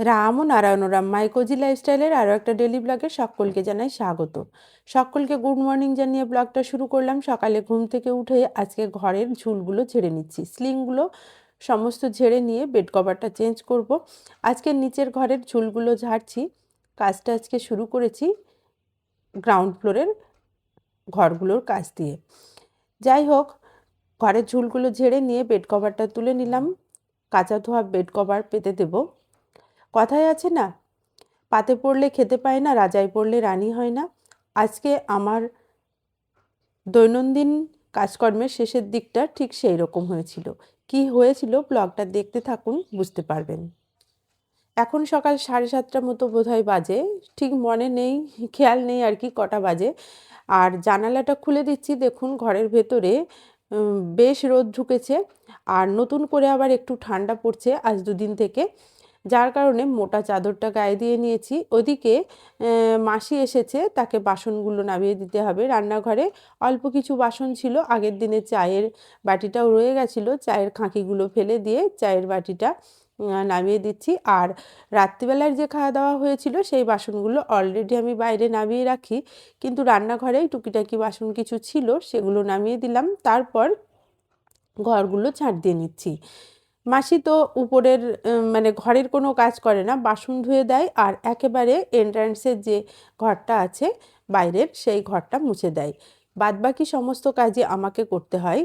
রাম ও নারায়ণ রাম মাইকোজি লাইফস্টাইলের আরও একটা ডেলি ব্লগে সকলকে জানাই স্বাগত। সকলকে গুড মর্নিং জানিয়ে ব্লগটা শুরু করলাম। সকালে ঘুম থেকে উঠে আজকে ঘরের ঝুলগুলো ঝেড়ে নিচ্ছি। স্লিংগুলো সমস্ত ঝেড়ে নিয়ে বেড কভারটা চেঞ্জ করব। আজকে নিচের ঘরের ঝুলগুলো ঝাড়ছি। কাজটা আজকে শুরু করেছি গ্রাউন্ড ফ্লোরের ঘরগুলোর কাজ দিয়ে। যাই হোক, ঘরের ঝুলগুলো ঝেড়ে নিয়ে বেড কভারটা তুলে নিলাম। কাঁচা ধোয়া বেড কভার পেতে দেবো। কথায় আছে না, পাতে পড়লে খেতে পায় না, রাজায় পড়লে রানী হয় না। আজকে আমার দৈনন্দিন কাজকর্মের শেষের দিকটা ঠিক সেই রকম হয়েছিল। কি হয়েছিল ব্লগটা দেখতে থাকুন, বুঝতে পারবেন। এখন সকাল সাড়ে সাতটার মতো বোধহয় বাজে, ঠিক মনে নেই, খেয়াল নেই আর কি কটা বাজে। আর জানালাটা খুলে দিচ্ছি, দেখুন ঘরের ভেতরে বেশ রোদ ঢুকেছে। আর নতুন করে আবার একটু ঠান্ডা পড়ছে আজ দুদিন থেকে। যার কারণে মোটা চাদরটা গায়ে দিয়ে নিয়েছি। ওদিকে মাসি এসেছে, তাকে বাসনগুলো নামিয়ে দিতে হবে। রান্নাঘরে অল্প কিছু বাসন ছিল। আগের দিনে চায়ের বাটিটাও রয়ে গেছিল। চায়ের খাঁকিগুলো ফেলে দিয়ে চায়ের বাটিটা নামিয়ে দিচ্ছি। আর রাত্রিবেলার যে খাওয়া দাওয়া হয়েছিল, সেই বাসনগুলো অলরেডি আমি বাইরে নামিয়ে রাখি। কিন্তু রান্নাঘরেই টুকিটাকি বাসন কিছু ছিল, সেগুলো নামিয়ে দিলাম। তারপর ঘরগুলো ছাড় দিয়ে নিচ্ছি। মাসি তো উপরের মানে ঘরের কোনো কাজ করে না, বাসন ধুয়ে দেয় আর একেবারে এন্ট্রান্সের যে ঘরটা আছে, বাইরের সেই ঘরটা মুছে দেয়। বাদবাকি সমস্ত কাজই আমাকে করতে হয়।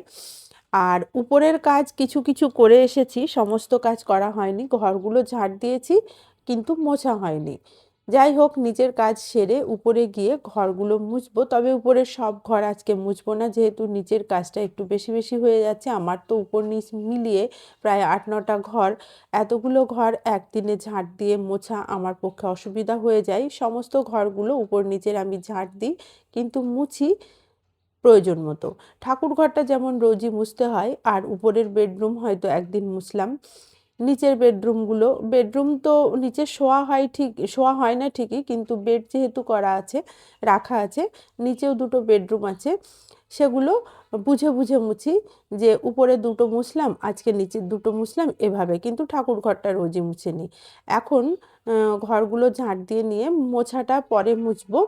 আর উপরের কাজ কিছু কিছু করে এসেছি, সমস্ত কাজ করা হয়নি, ঘরগুলো ঝাড় দিয়েছি, কিন্তু মোছা হয়নি। যাই হোক, নিজের কাজ সেরে উপরে গিয়ে ঘরগুলো মুছবো। তবে উপরের সব ঘর আজকে মুছবো না, যেহেতু নিচের কাজটা একটু বেশি বেশি হয়ে যাচ্ছে। আমার তো উপর নিচ মিলিয়ে প্রায় আট, নটা ঘর। এতগুলো ঘর একদিনে ঝাঁট দিয়ে মোছা আমার পক্ষে অসুবিধা হয়ে যায়। সমস্ত ঘরগুলো উপর নিচের আমি ঝাঁট দিই, কিন্তু মুছি প্রয়োজন মতো। ঠাকুর ঘরটা যেমন রোজই মুছতে হয়, আর উপরের বেডরুম হয়তো একদিন মুছলাম। নিচের বেডরুমগুলো, বেডরুম তো নিচে শোয়া হয় ঠিক, শোয়া হয় না ঠিকই, কিন্তু বেড যেহেতু করা আছে, রাখা আছে, নিচেও দুটো বেডরুম আছে, সেগুলো বুঝে বুঝে মুছি যে উপরে দুটো মুছলাম, আজকে নিচে দুটো মুছলাম, এভাবে। কিন্তু ঠাকুর ঘরটা রোজই মুছে নিই। এখন ঘরগুলো ঝাঁট দিয়ে নিয়ে মোছাটা পরে মুছবো।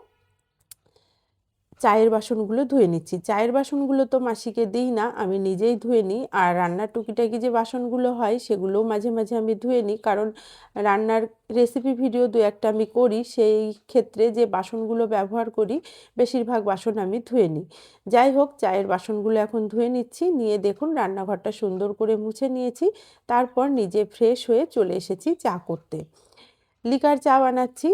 চায়ের বাসনগুলো ধুয়ে নিচ্ছি। চায়ের বাসনগুলো তো মাসিকে দিই না, আমি নিজেই ধুয়ে নিই। আর রান্নার টুকিটাকি যে বাসনগুলো হয়, সেগুলোও মাঝে মাঝে আমি ধুয়ে নিই। কারণ রান্নার রেসিপি ভিডিও দু একটা আমি করি, সেই ক্ষেত্রে যে বাসনগুলো ব্যবহার করি, বেশিরভাগ বাসন আমি ধুয়ে নিই। যাই হোক, চায়ের বাসনগুলো এখন ধুয়ে নিচ্ছি। নিয়ে দেখুন, রান্নাঘরটা সুন্দর করে মুছে নিয়েছি। তারপর নিজে ফ্রেশ হয়ে চলে এসেছি চা করতে। লিকার চা বানাচ্ছি।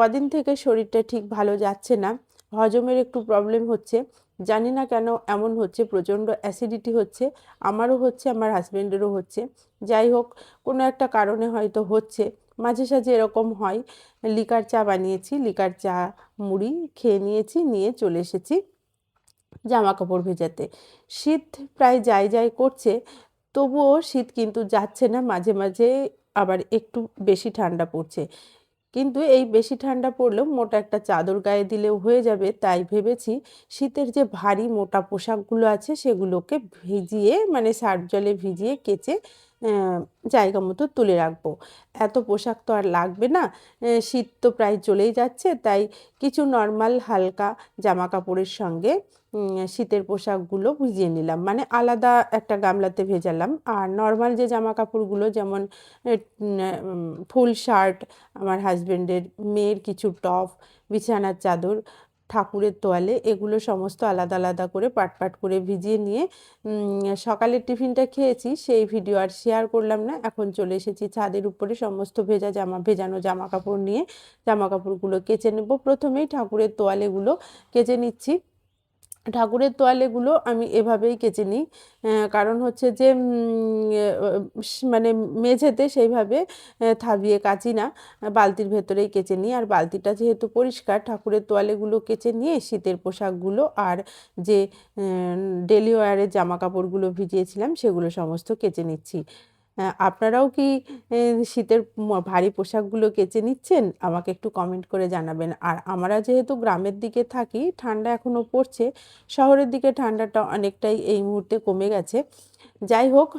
কদিন থেকে শরীরটা ঠিক ভালো যাচ্ছে না। হজমের একটু প্রবলেম হচ্ছে। জানি না কেন এমন হচ্ছে, প্রচণ্ড অ্যাসিডিটি হচ্ছে, আমারও হচ্ছে, আমার হাজব্যান্ডেরও হচ্ছে। যাই হোক, কোনো একটা কারণে হয়তো হচ্ছে। মাঝে সাঝে এরকম হয়। লিকার চা বানিয়েছি, লিকার চা মুড়ি খেয়ে নিয়েছি, নিয়ে চলে এসেছি জামা কাপড় ভেজাতে। শীত প্রায় যাই যাই করছে, তবুও শীত কিন্তু যাচ্ছে না, মাঝে মাঝে আবার একটু বেশি ঠান্ডা পড়ছে। কিন্তু এই বেশি ঠান্ডা পড়লেও মোটা একটা চাদর গায়ে দিলেও হয়ে যাবে। তাই ভেবেছি শীতের যে ভারী মোটা পোশাকগুলো আছে সেগুলোকে ভিজিয়ে মানে সার্ফ জলে ভিজিয়ে কেচে জায়গা মতো তুলে রাখব। এত পোশাক তো আর লাগবে না। শীত তো প্রায় চলেই যাচ্ছে। তাই কিছু নর্মাল হালকা জামা কাপড়ের সঙ্গে শীতের পোশাকগুলো ভিজিয়ে নিলাম। মানে আলাদা একটা গামলাতে ভেজালাম। আর নর্মাল যে জামা কাপড়গুলো যেমন ফুল শার্ট আমার হাজব্যান্ডের মেয়ের কিছু টপ বিছানার চাদর, ঠাকুরের তোয়ালে, এগুলো সমস্ত আলাদা আলাদা করে পাট পাট করে ভিজিয়ে নিয়ে সকালের টিফিনটা খেয়েছি, সেই ভিডিও আর শেয়ার করলাম না। এখন চলে এসেছি ছাদের উপরে সমস্ত ভেজা জামা, ভেজানো জামা কাপড় নিয়ে জামা কাপড়গুলো কেচে নেব। প্রথমেই ঠাকুরের তোয়ালেগুলো কেচে নিচ্ছি। ঠাকুরের তোয়ালেগুলো আমি এভাবেই কেচে নিই। কারণ হচ্ছে যে মানে মেঝেতে সেইভাবে থাবিয়ে কাচি না। বালতির ভেতরেই কেচে নিই। আর বালতিটা যেহেতু পরিষ্কার, ঠাকুরের তোয়ালেগুলো কেচে নিয়ে শীতের পোশাকগুলো আর যে ডেলি ওয়ারের জামা কাপড়গুলো ভিজিয়েছিলাম, সেগুলো সমস্ত কেচে নিচ্ছি। আপনারাও কি শীতের ভারী পোশাকগুলো কেচে নিচ্ছেন? আমাকে একটু কমেন্ট করে জানাবেন। আর আমরা যেহেতু গ্রামের দিকে থাকি, ঠান্ডা এখনও পড়ছে, শহরের দিকে ঠান্ডাটা অনেকটাই এই মুহূর্তে কমে গেছে। যাই হোক,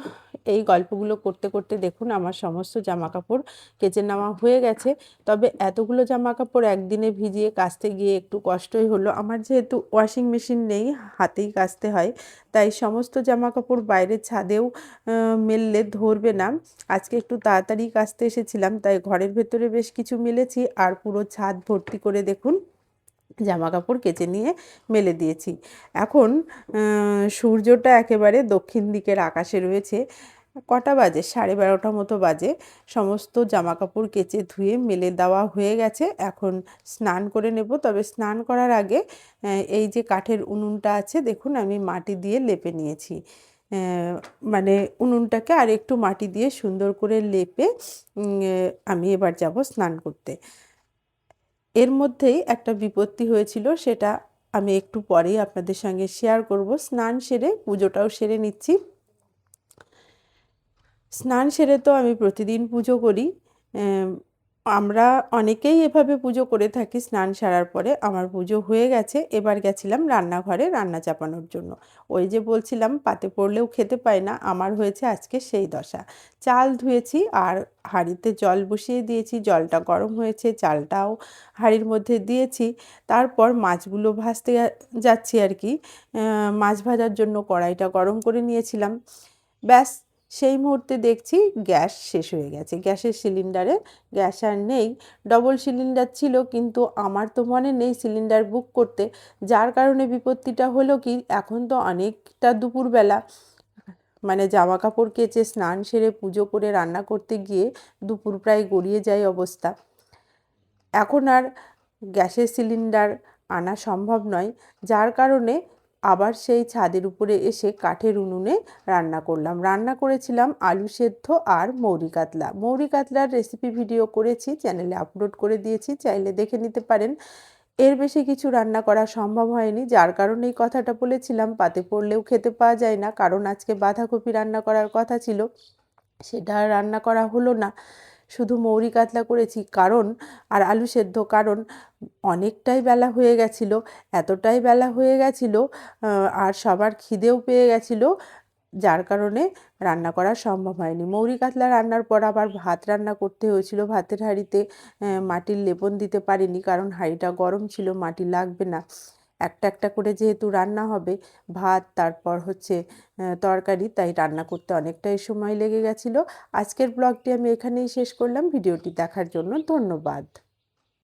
এই গল্পগুলো করতে করতে দেখুন আমার সমস্ত জামা কাপড় কেচে নেওয়া হয়ে গেছে। তবে এতগুলো জামা কাপড় একদিনে ভিজিয়ে কাচতে গিয়ে একটু কষ্টই হলো। আমার যেহেতু ওয়াশিং মেশিন নেই, হাতেই কাচতে হয়, তাই সমস্ত জামা কাপড় বাইরের ছাদেও মেললে ধরবে না। আজকে একটু তাড়াতাড়ি কাচতে এসেছিলাম, তাই ঘরের ভেতরে বেশ কিছু মেলেছি, আর পুরো ছাদ ভর্তি করে দেখুন। জামা কাপড় কেচে নিয়ে মেলে দিয়েছি। এখন সূর্যটা একেবারে দক্ষিণ দিকের আকাশে রয়েছে। কটা বাজে? সাড়ে বারোটা মতো বাজে। সমস্ত জামা কাপড় কেচে ধুয়ে মেলে দেওয়া হয়ে গেছে। এখন স্নান করে নেব। তবে স্নান করার আগে এই যে কাঠের উনুনটা আছে, দেখুন আমি মাটি দিয়ে লেপে নিয়েছি। মানে উনুনটাকে আর একটু মাটি দিয়ে সুন্দর করে লেপে আমি এবার যাব স্নান করতে। এর মধ্যেই একটা বিপত্তি হয়েছিল, সেটা আমি একটু পরেই আপনাদের সঙ্গে শেয়ার করব। স্নান সেরে পুজোটাও সেরে নিচ্ছি। স্নান সেরে তো আমি প্রতিদিন পুজো করি আমরা অনেকেই এভাবে পুজো করে থাকি স্নান সারার পরে। আমার পুজো হয়ে গেছে, এবার গেছিলাম রান্নাঘরে রান্না চাপানোর জন্য। ওই যে বলছিলাম, পাতে পড়লেও খেতে পায় না, আমার হয়েছে আজকে সেই দশা। চাল ধুয়েছি আর হাঁড়িতে জল বসিয়ে দিয়েছি, জলটা গরম হয়েছে, চালটাও হাঁড়ির মধ্যে দিয়েছি। তারপর মাছগুলো ভাজতে যাচ্ছি আর কি। মাছ ভাজার জন্য কড়াইটা গরম করে নিয়েছিলাম। ব্যাস সেই মুহূর্তে দেখছি গ্যাস শেষ হয়ে গেছে। গ্যাসের সিলিন্ডারে গ্যাস আর নেই, ডবল সিলিন্ডার ছিল কিন্তু আমার তো মনে নেই সিলিন্ডার বুক করতে। যার কারণে বিপত্তিটা হলো কি, এখন তো অনেকটা দুপুরবেলা। মানে জামা কাপড় কেচে স্নান সেরে পুজো করে রান্না করতে গিয়ে দুপুর প্রায় গড়িয়ে যায় অবস্থা। এখন আর গ্যাসের সিলিন্ডার আনা সম্ভব নয়, যার কারণে আবার সেই ছাদের উপরে এসে কাঠের উনুনে রান্না করলাম। রান্না করেছিলাম আলু সেদ্ধ আর মৌরি কাতলা। মৌরি কাতলার রেসিপি ভিডিও করেছি চ্যানেলে আপলোড করে দিয়েছি, চাইলে দেখে নিতে পারেন। এর বেশি কিছু রান্না করা সম্ভব হয়নি। যার কারণে এই কথাটা বলেছিলাম, পাতে পড়লেও খেতে পাওয়া যায় না। কারণ আজকে বাঁধাকপি রান্না করার কথা ছিল, সেটা রান্না করা হলো না। শুধু মৌরি কাতলা করেছি, কারণ আর আলু সেদ্ধ, কারণ অনেকটাই বেলা হয়ে গেছিল, এতটাই বেলা হয়ে গেছিল আর সবার খিদেও পেয়ে গেছিল, যার কারণে রান্না করা সম্ভব হয়নি। মৌরি কাতলা রান্নার পর আবার ভাত রান্না করতে হয়েছিল, ভাতের হাঁড়িতে মাটির লেপন দিতে পারিনি, কারণ হাঁড়িটা গরম ছিল, মাটি লাগবে না। একটা একটা করে যেহেতু রান্না হবে, ভাত, তারপর হচ্ছে তরকারি, তাই রান্না করতে অনেকটাই সময় লেগে গেছিল। আজকের ব্লগটি আমি এখানেই শেষ করলাম। ভিডিওটি দেখার জন্য ধন্যবাদ।